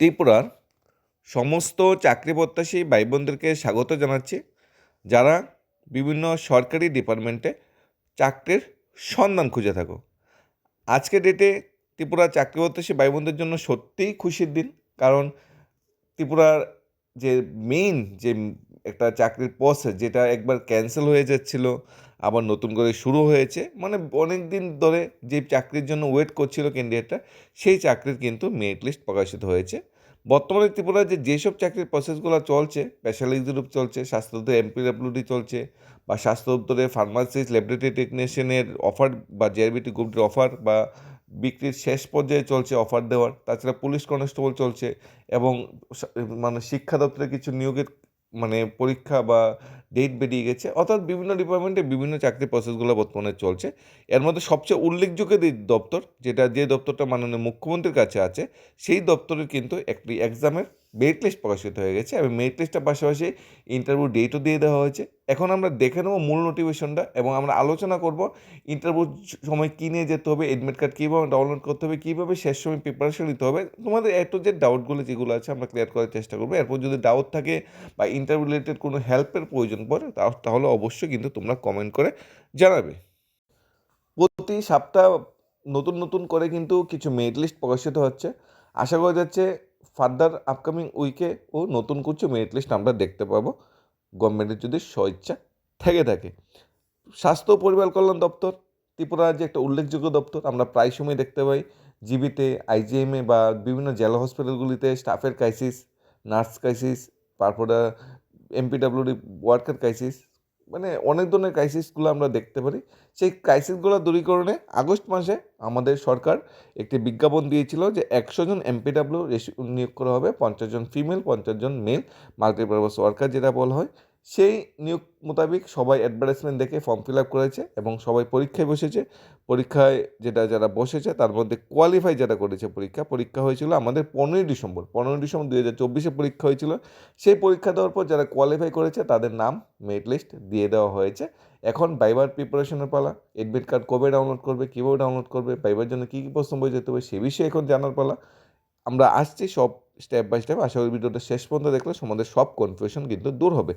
ত্রিপুরার সমস্ত চাকরি প্রত্যাশী ভাই বোনদেরকে স্বাগত জানাচ্ছি, যারা বিভিন্ন সরকারি ডিপার্টমেন্টে চাকরির সন্ধান খুঁজে থাকো। আজকের ডেটে ত্রিপুরার চাকরি প্রত্যাশী ভাই বোনদের জন্য সত্যিই খুশির দিন, কারণ ত্রিপুরার যে মেইন যে একটা চাকরির প্রসেস যেটা একবার ক্যান্সেল হয়ে যাচ্ছিল আবার নতুন করে শুরু হয়েছে। মানে অনেক দিন ধরে যে চাকরির জন্য ওয়েট করছিল ক্যান্ডিডেটটা সেই চাকরির কিন্তু মেরিট লিস্ট প্রকাশিত হয়েছে। বর্তমানে ত্রিপুরার যে, যেসব চাকরির প্রসেসগুলো চলছে স্পেশালিস্ট গ্রুপ চলছে স্বাস্থ্য দপ্তরে এমপিডব্লিউডি চলছে বা স্বাস্থ্য দপ্তরে ফার্মাসিস্ট ল্যাবরেটরি টেকনিশিয়ানের অফার বা জেআরবিটি গ্রুপটির অফার বা বিক্রির শেষ পর্যায়ে চলছে অফার দেওয়ার, তাছাড়া পুলিশ কনস্টেবল চলছে এবং মানে শিক্ষা দপ্তরে কিছু নিয়োগের মানে পরীক্ষা বা ডেট বেরিয়ে গেছে। অর্থাৎ বিভিন্ন ডিপার্টমেন্টে বিভিন্ন চাকরির প্রসেসগুলো বর্তমানে চলছে। এর মধ্যে সবচেয়ে উল্লেখযোগ্য যে দপ্তর, যেটা যে দপ্তরটা মাননীয় মুখ্যমন্ত্রীর কাছে আছে, সেই দপ্তরের কিন্তু একটি এক্সামের মেরিট লিস্ট প্রকাশিত হয়ে গেছে। এবং মেরিট লিস্টের পাশাপাশি ইন্টারভিউ ডেটও দিয়ে দেওয়া হয়েছে। এখন আমরা দেখে নেব মূল নোটিফিকেশনটা এবং আমরা আলোচনা করব ইন্টারভিউর সময় কী নিয়ে যেতে হবে এডমিট কার্ড কীভাবে ডাউনলোড করতে হবে, কীভাবে শেষ সময় প্রিপারেশন নিতে হবে, তোমাদের এত যে ডাউটগুলো যেগুলো আছে আমরা ক্লিয়ার করার চেষ্টা করব। এরপর যদি ডাউট থাকে বা ইন্টারভিউ রিলেটেড কোনো হেল্পের প্রয়োজন পড়ে তা- তাহলে অবশ্যই কিন্তু তোমরা কমেন্ট করে জানাবে। প্রতি সপ্তাহ নতুন নতুন করে কিন্তু কিছু মেরিট লিস্ট প্রকাশিত হচ্ছে। আশা করা যাচ্ছে ফার্দার আপকামিং উইকে ও নতুন কিছু মেরিট লিস্ট আমরা দেখতে পাবো। গভর্নমেন্টের যদি স্বইচ্ছা থেকে থাকে। স্বাস্থ্য পরিবার কল্যাণ দপ্তর ত্রিপুরার যে একটা উল্লেখযোগ্য দপ্তর, আমরা প্রায় সময় দেখতে পাই। জিবিতে আইজিএমে বা বিভিন্ন জেলা হসপিটালগুলিতে স্টাফের ক্রাইসিস নার্স ক্রাইসিস তারপরে এমপিডাব্লিউডি ওয়ার্কার ক্রাইসিস মানে অনেক ধরনের ক্রাইসিসগুলো আমরা দেখতে পারি। সেই ক্রাইসিসগুলো দূরীকরণে আগস্ট মাসে আমাদের সরকার একটি বিজ্ঞাপন দিয়েছিল যে একশো জন এমপিডাব্লিউ নিয়োগ করা হবে, পঞ্চাশ জন ফিমেল পঞ্চাশ জন মেল মাল্টিপারপাস ওয়ার্কার যেটা বলা হয়। সেই নিয়োগ মোতাবেক সবাই অ্যাডভার্টাইজমেন্ট দেখে ফর্ম ফিল আপ করেছে এবং সবাই পরীক্ষায় বসেছে। পরীক্ষায় যেটা যারা বসেছে তার মধ্যে কোয়ালিফাই যারা করেছে পরীক্ষা পরীক্ষা হয়েছিল আমাদের পনেরোই ডিসেম্বর। পনেরোই ডিসেম্বর দুই হাজার চব্বিশে পরীক্ষা হয়েছিল। সেই পরীক্ষা দেওয়ার পর যারা কোয়ালিফাই করেছে তাদের নাম মেরিট লিস্ট দিয়ে দেওয়া হয়েছে। এখন বাইবার প্রিপারেশনের পালা এডমিট কার্ড কবে ডাউনলোড করবে, কীভাবে ডাউনলোড করবে বাইবার জন্য কী কী প্রশ্ন বই যেতে হবে সে বিষয়ে এখন জানার পালা। আমরা আসছি সব স্টেপ বাই স্টেপ আশা করি ভিডিওটা শেষ পর্যন্ত দেখলে তোমাদের সব কনফিউশন কিন্তু দূর হবে।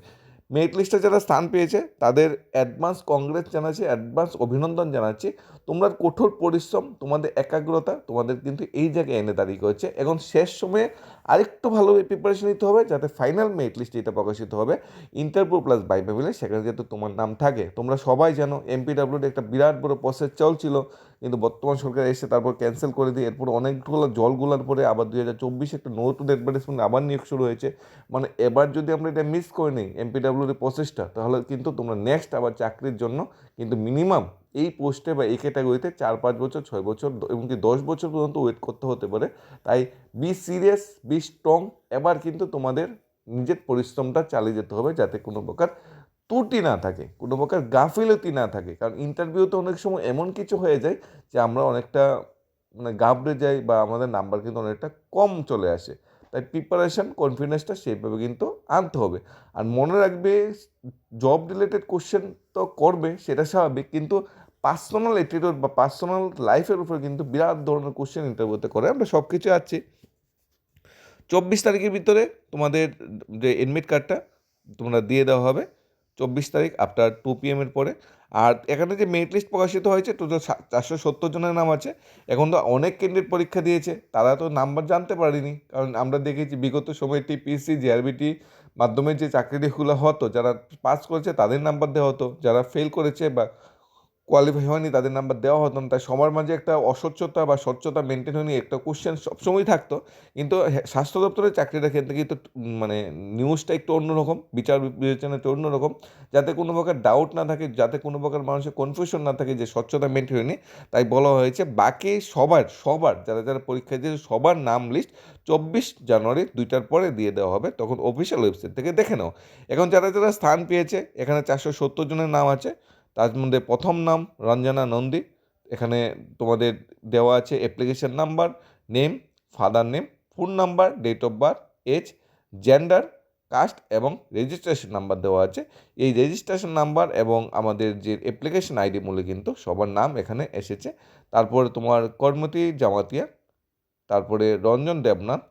মেরিট লিস্টে যারা স্থান পেয়েছে, তাদের অ্যাডভান্স কংগ্রেস জানাচ্ছি, অ্যাডভান্স অভিনন্দন জানাচ্ছি। তোমরা কঠোর পরিশ্রম, তোমাদের একাগ্রতা, তোমাদের কিন্তু এই জায়গায় এনে দাঁড়িয়ে করেছে। এখন শেষ সময়ে আরেকটু ভালোভাবে প্রিপারেশন নিতে হবে, যাতে ফাইনাল মেরিট লিস্ট এটা প্রকাশিত হবে। ইন্টারভিউ প্লাস বাইবে মিলে সেখানে যাতে তোমার নাম থাকে, তোমরা সবাই জানো এমপিডাব্লিউডি একটা বিরাট বড় প্রসেস চলছিল। কিন্তু বর্তমান সরকার এসে তারপর ক্যান্সেল করে দিয়ে এরপর অনেকগুলো জলগুলার পরে আবার দুই হাজার চব্বিশে একটা নতুন অ্যাডভার্টাইজমেন্ট আবার নিয়োগ শুরু হয়েছে। মানে এবার যদি আমরা এটা মিস করে নিই এমপিডাব্লিউডি প্রসেসটা তাহলে কিন্তু তোমরা নেক্সট আবার চাকরির জন্য কিন্তু মিনিমাম এই পোস্টে বা এই ক্যাটাগরিতে চার, পাঁচ বছর, ছয় বছর এমনকি দশ বছর পর্যন্ত ওয়েট করতে হতে পারে। তাই বি সিরিয়াস বি স্ট্রং এবার কিন্তু তোমাদের নিজের পরিশ্রমটা চালিয়ে যেতে হবে যাতে কোনো প্রকার ত্রুটি না থাকে কোনো প্রকার গাফিলতি না থাকে। কারণ ইন্টারভিউতে অনেক সময় এমন কিছু হয়ে যায় যে আমরা অনেকটা মানে গাবড়ে যাই বা আমাদের নাম্বার কিন্তু অনেকটা কম চলে আসে। তাই প্রিপারেশন কনফিডেন্সটা সেইভাবে কিন্তু আনতে হবে। আর মনে রাখবে জব রিলেটেড কোশ্চেন তো করবে, সেটা স্বাভাবিক, কিন্তু পার্সোনাল অ্যাটিটিউড বা পার্সোনাল লাইফের উপর কিন্তু বিরাট ধরনের কোশ্চেন ইন্টারভিউতে করে। আমরা সব কিছু আছি। চব্বিশ তারিখের ভিতরে তোমাদের যে এডমিট কার্ডটা তোমরা দিয়ে দেওয়া হবে। চব্বিশ তারিখ আফটার টু পি এমের পরে। আর এখানে যে মেরিট লিস্ট প্রকাশিত হয়েছে টোটাল চারশো সত্তর জনের নাম আছে, এখন তো অনেক ক্যান্ডিডেট পরীক্ষা দিয়েছে, তারা তো নাম্বার জানতে পারেনি। কারণ আমরা দেখেছি বিগত সময়ে টিপিএসসি জিআরবিটি মাধ্যমে যে চাকরিগুলো হতো, যারা পাস করেছে তাদের নাম্বার দেওয়া হতো, যারা ফেল করেছে বা কোয়ালিফাই হয়নি তাদের নাম্বার দেওয়া হতো না। তাই সবার মাঝে একটা অস্বচ্ছতা বা স্বচ্ছতা মেনটেন হয়নি একটা কোশ্চেন সবসময় থাকতো। কিন্তু হ্যাঁ, স্বাস্থ্য দপ্তরের চাকরিটা ক্ষেত্রে কিন্তু মানে নিউজটা একটু অন্যরকম বিচার বিবেচনা একটু অন্যরকম। যাতে কোনো প্রকার ডাউট না থাকে যাতে কোনো প্রকার মানুষের কনফিউশন না থাকে যে স্বচ্ছতা মেনটেন হয়নি। তাই বলা হয়েছে বাকি সবার সবার যারা যারা পরীক্ষা দিয়েছে সবার নাম লিস্ট চব্বিশ জানুয়ারি দুইটার পরে দিয়ে দেওয়া হবে। তখন অফিসিয়াল ওয়েবসাইট থেকে দেখে নাও। এখন যারা যারা স্থান পেয়েছে এখানে চারশো সত্তর জনের নাম আছে। তার মধ্যে প্রথম নাম রঞ্জনা নন্দী। এখানে তোমাদের দেওয়া আছে application number name father name phone number date of birth age gender caste এবং রেজিস্ট্রেশন নাম্বার দেওয়া আছে। এই রেজিস্ট্রেশন নাম্বার এবং আমাদের যে অ্যাপ্লিকেশন আইডি মূলে কিন্তু সবার নাম এখানে এসেছে। তারপরে তোমার কর্মতি জামাতিয়া, তারপরে রঞ্জন দেবনাথ,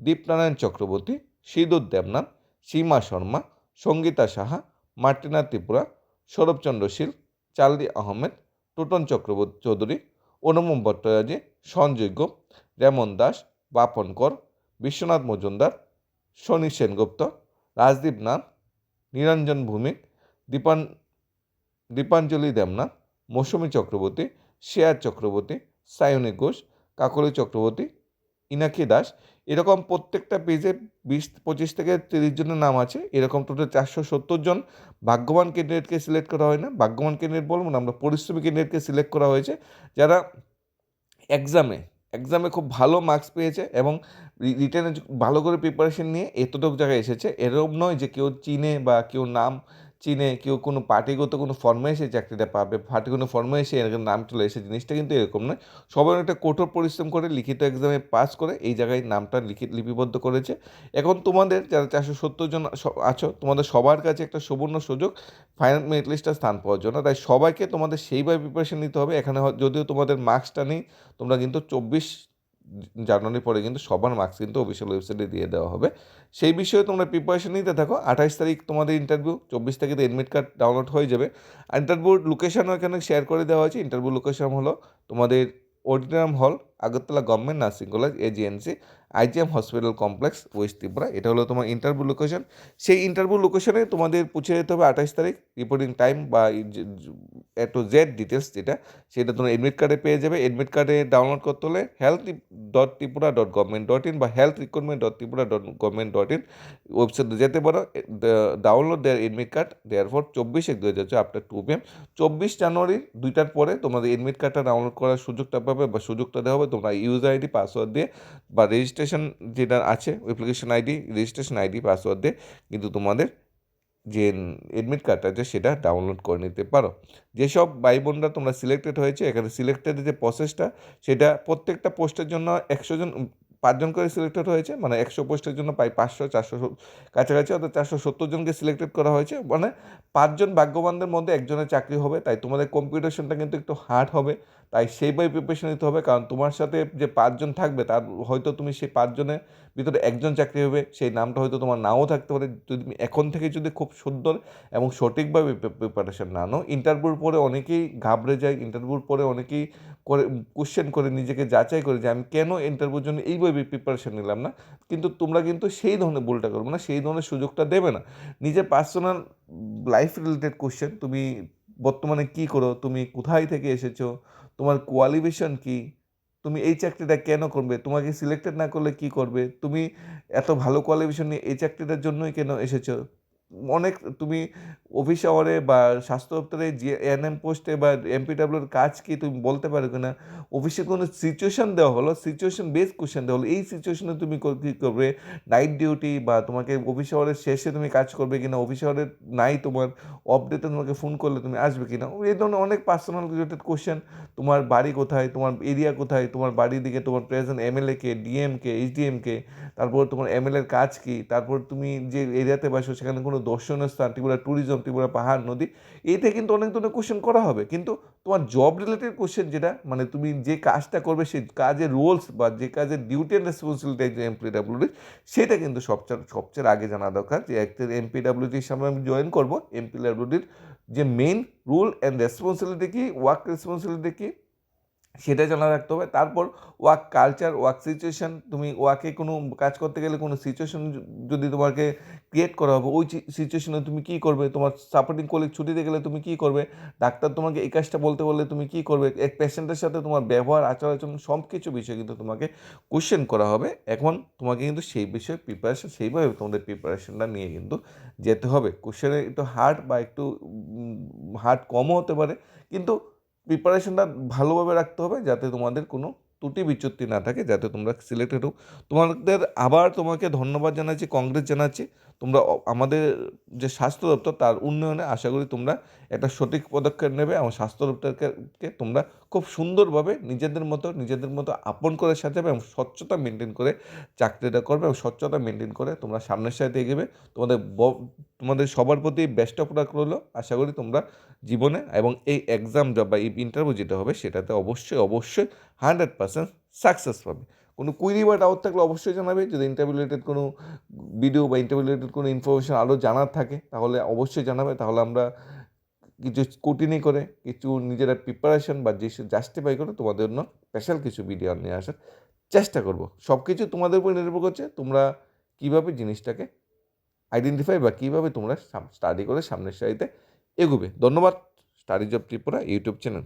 দীপনারায়ণ চক্রবর্তী, সিঁদুর দেবনাথ, সীমা শর্মা, সঙ্গীতা সাহা, মার্টিনা ত্রিপুরা সৌরভচন্দ্র শীল, চার্লি আহমেদ, টুটন চক্রবর্তী চৌধুরী, অনুপম ভট্টাচার্য, সঞ্জয় রেমন দাস, বাপন কর, বিশ্বনাথ মজুমদার, শনি সেনগুপ্ত, রাজদীপ নাথ, নিরঞ্জন ভূমিক দীপান, দীপাঞ্জলি দেবনাথ, মৌসুমী চক্রবর্তী শেয়ার চক্রবর্তী, সায়নী ঘোষ, কাকলি চক্রবর্তী ইনাকি দাস এরকম প্রত্যেকটা পেজে বিশ, পঁচিশ থেকে তিরিশ জনের নাম আছে। এরকম টোটাল চারশো সত্তর জন ভাগ্যবান ক্যান্ডিডেটকে সিলেক্ট করা হয় না। ভাগ্যবান ক্যান্ডিডেট বলব না, আমরা পরিশ্রমী ক্যান্ডিডেটকে সিলেক্ট করা হয়েছে। যারা এক্সামে এক্সামে খুব ভালো মার্কস পেয়েছে এবং রিটার্নে ভালো করে প্রিপারেশন নিয়ে এতটুকু জায়গায় এসেছে। এরকম নয় যে কেউ চিনে বা কেউ নাম চিনে কেউ কোনো পার্টিগত কোনো ফর্মে এসে চাকরিটা পাবে পার্টি কোনো ফর্মে এসে এরকম নাম চলে এসে জিনিসটা কিন্তু এরকম নয়। সবাই একটা কঠোর পরিশ্রম করে লিখিত এক্সামে পাস করে এই জায়গায় নামটা লিখিত লিপিবদ্ধ করেছে। এখন তোমাদের যারা চারশো সত্তর জন আছো, তোমাদের সবার কাছে একটা সুবর্ণ সুযোগ ফাইনাল মেরিট লিস্টে স্থান পাওয়ার জন্য। তাই সবাইকে তোমাদের সেইভাবে প্রিপারেশন নিতে হবে। এখানে যদিও তোমাদের মার্কসটা নেই, তোমরা কিন্তু চব্বিশ জানুয়ারি পরে কিন্তু সবার মার্কস কিন্তু অফিসিয়াল ওয়েবসাইটে দিয়ে দেওয়া হবে। সেই বিষয়ে তোমরা প্রিপারেশন নিতে থাকো। আঠাশ তারিখ তোমাদের ইন্টারভিউ চব্বিশ তারিখে এডমিট কার্ড ডাউনলোড হয়ে যাবে। আর ইন্টারভিউ লোকেশনও এখানে শেয়ার করে দেওয়া হয়েছে। ইন্টারভিউ লোকেশন হলো তোমাদের auditorium hall Agartala government nursing college A G N C I G M hospital complex west Tripura, এটা হলো তোমার ইন্টারভিউ লোকেশন সেই ইন্টারভিউ লোকেশনে তোমাদের পৌঁছে যেতে হবে আঠাশ তারিখ রিপোর্টিং টাইম বা এ টু জেড ডিটেলস যেটা, সেটা তোমরা এডমিট কার্ডে পেয়ে যাবে। এডমিট কার্ডে ডাউনলোড করতে হলে health dot Tripura dot government dot in বা health recruitment dot Tripura dot government dot in ওয়েবসাইটে যেতে পারো। Download their admit card there for চব্বিশ এক দু হাজার আফটার টু পিএম চব্বিশ জানুয়ারি দুইটার পরে তোমাদের এডমিট কার্ডটা ডাউনলোড করার সুযোগটা পাবে বা সুযোগটা দেওয়া হবে তোমরা ইউজার আইডি পাসওয়ার্ড দিয়ে বা রেজিস্ট্রেশন যেটা আছে application ID registration ID password দিয়ে কিন্তু তোমাদের যে এডমিট কার্ডটা আছে সেটা ডাউনলোড করে নিতে পারো। যেসব ভাই বোনরা তোমরা সিলেক্টেড হয়েছে, এখানে সিলেক্টেড যে প্রসেসটা সেটা প্রত্যেকটা পোস্টের জন্য একশো জন, পাঁচজন করে সিলেক্টেড হয়েছে মানে একশো পোস্টের জন্য প্রায় পাঁচশো, চারশো, কাছাকাছি অর্থাৎ চারশো সত্তর জনকে সিলেক্টেড করা হয়েছে। মানে পাঁচজন ভাগ্যবানদের মধ্যে একজনের চাকরি হবে, তাই তোমাদের কম্পিটিশনটা কিন্তু একটু হার্ড হবে। তাই সেইভাবে প্রিপারেশন নিতে হবে। কারণ তোমার সাথে যে পাঁচজন থাকবে, তার হয়তো তুমি সেই পাঁচজনের ভিতরে একজন চাকরি হবে, সেই নামটা হয়তো তোমার নাও থাকতে পারে। যদি তুমি এখন থেকে যদি খুব সুন্দর এবং সঠিকভাবে প্রিপারেশন না নাও ইন্টারভিউর পরে অনেকেই ঘাবড়ে যায় ইন্টারভিউর পরে অনেকেই করে কোশ্চেন করে, নিজেকে যাচাই করে যে আমি কেন ইন্টারভিউর জন্য এইভাবে প্রিপারেশন নিলাম না? কিন্তু তোমরা কিন্তু সেই ধরনের ভুলটা করবে না, সেই ধরনের সুযোগটা দেবে না। নিজের পার্সোনাল লাইফ রিলেটেড কোশ্চেন তুমি বর্তমানে কি করো? তুমি কোথায় থেকে এসেছ? তোমার কোয়ালিফিকেশন কি? তুমি এই চাকরিটা কেন করবে? তোমাকে সিলেক্টেড না করলে কি করবে? তুমি এত ভালো কোয়ালিফিকেশন নিয়ে এই চাকরিটার জন্যই কেন এসেছ? অনেক তুমি অফিস আওয়ারে বা স্বাস্থ্য দপ্তরে যে এনএম পোস্টে বা এমপিডাব্লিউর কাজ কি তুমি বলতে পারো কি না অফিসে কোনো সিচুয়েশন দেওয়া হলো? সিচুয়েশন বেস কোশ্চেন দেওয়া হলো। এই সিচুয়েশনে তুমি কী করবে? নাইট ডিউটি বা তোমাকে অফিস আওয়ারের শেষে তুমি কাজ করবে কিনা? অফিস আওয়ারের নাই তোমার অফ ডেতে তোমাকে ফোন করলে তুমি আসবে কিনা? এই ধরনের অনেক পার্সোনাল রিলেটেড কোশ্চেন তোমার বাড়ি কোথায়? তোমার এরিয়া কোথায়? তোমার বাড়ির দিকে তোমার প্রেজেন্ট এমএলএ কে ডিএম কে এইচডিএম কে, তারপর তোমার এমএলএর কাজ কি? তারপর তুমি যে এরিয়াতে বাসো, সেখানে কোনো দর্শনীয় স্থান, ত্রিপুরা ট্যুরিজম ত্রিপুরা পাহাড়, নদী এইতে কিন্তু অনেক ধরনের কোশ্চেন করা হবে। কিন্তু তোমার জব রিলেটেড কোশ্চেন যেটা মানে তুমি যে কাজটা করবে, সেই কাজের রোলস বা যে কাজের ডিউটি অ্যান্ড রেসপন্সিবিলিটি একজন এমপিডাব্লিউডি সেটা কিন্তু সবচেয়ে সবচেয়ে আগে জানা দরকার যে একটা এমপিডাব্লিউডির সামনে আমি জয়েন করব। এমপিডাব্লিউডির যে মেইন রুল অ্যান্ড রেসপন্সিবিলিটি কী ওয়ার্ক রেসপন্সিবিলিটি কী সেটা জানা রাখতে হবে। তারপর ওয়ার্ক কালচার ওয়ার্ক সিচুয়েশন তুমি ওয়ার্কে কোনো কাজ করতে গেলে কোনো সিচুয়েশন যদি তোমাকে ক্রিয়েট করা হবে, ওই সিচুয়েশনে তুমি কী করবে? তোমার সাপোর্টিং কলিগ ছুটিতে গেলে তুমি কী করবে? ডাক্তার তোমাকে এই কাজটা বলতে বললে তুমি কী করবে? এক পেশেন্টের সাথে তোমার ব্যবহার, আচার আচরণ সব কিছু বিষয়ে কিন্তু তোমাকে কোশ্চেন করা হবে। এখন তোমাকে কিন্তু সেই বিষয়ে প্রিপারেশন সেইভাবে তোমাদের প্রিপারেশনটা নিয়ে কিন্তু যেতে হবে। কোশ্চেনে একটু হার্ড বা একটু হার্ড কমও হতে পারে। কিন্তু প্রিপারেশনটা ভালোভাবে রাখতে হবে যাতে তোমাদের কোনো ত্রুটি বিচ্যুতি না থাকে, যাতে তোমরা সিলেক্টেড হোক তোমাদের আবার তোমাকে ধন্যবাদ জানাচ্ছি কংগ্রেস জানাচ্ছি। তোমরা আমাদের যে স্বাস্থ্য দপ্তর, তার উন্নয়নে আশা করি তোমরা একটা সঠিক পদক্ষেপ নেবে। এবং স্বাস্থ্য দপ্তরকে তোমরা খুব সুন্দরভাবে নিজেদের মতো নিজেদের মতো আপন করে সাজাবে এবং স্বচ্ছতা মেনটেন করে চাকরিটা করবে। এবং স্বচ্ছতা মেনটেন করে তোমরা সামনের সাথে এগিয়ে তোমাদের তোমাদের সবার প্রতি অফ লাক রইল। আশা করি তোমরা জীবনে এবং এই এক্সাম জব বা এই ইন্টারভিউ যেটা হবে, সেটাতে অবশ্যই অবশ্যই হান্ড্রেড পার্সেন্ট সাকসেস পাবে। কোনো কুইরি বা ডাউট থাকলে অবশ্যই জানাবে। যদি ইন্টারভিউ রিলেটেড কোনো ভিডিও বা ইন্টারভিউ রিলেটেড কোনো ইনফরমেশন আরও জানার থাকে, তাহলে অবশ্যই জানাবে। তাহলে আমরা কিছু স্কুটিনি করে, কিছু নিজেরা প্রিপারেশন বা যে জাস্টিফাই করে, তোমাদের জন্য স্পেশাল কিছু ভিডিও নিয়ে আসার চেষ্টা করব। সব কিছু তোমাদের উপর নির্ভর করছে, তোমরা কীভাবে জিনিসটাকে আইডেন্টিফাই বা কীভাবে তোমরা স্টাডি করে সামনের সারিতে এগোবে। ধন্যবাদ। Study job Tripura YouTube channel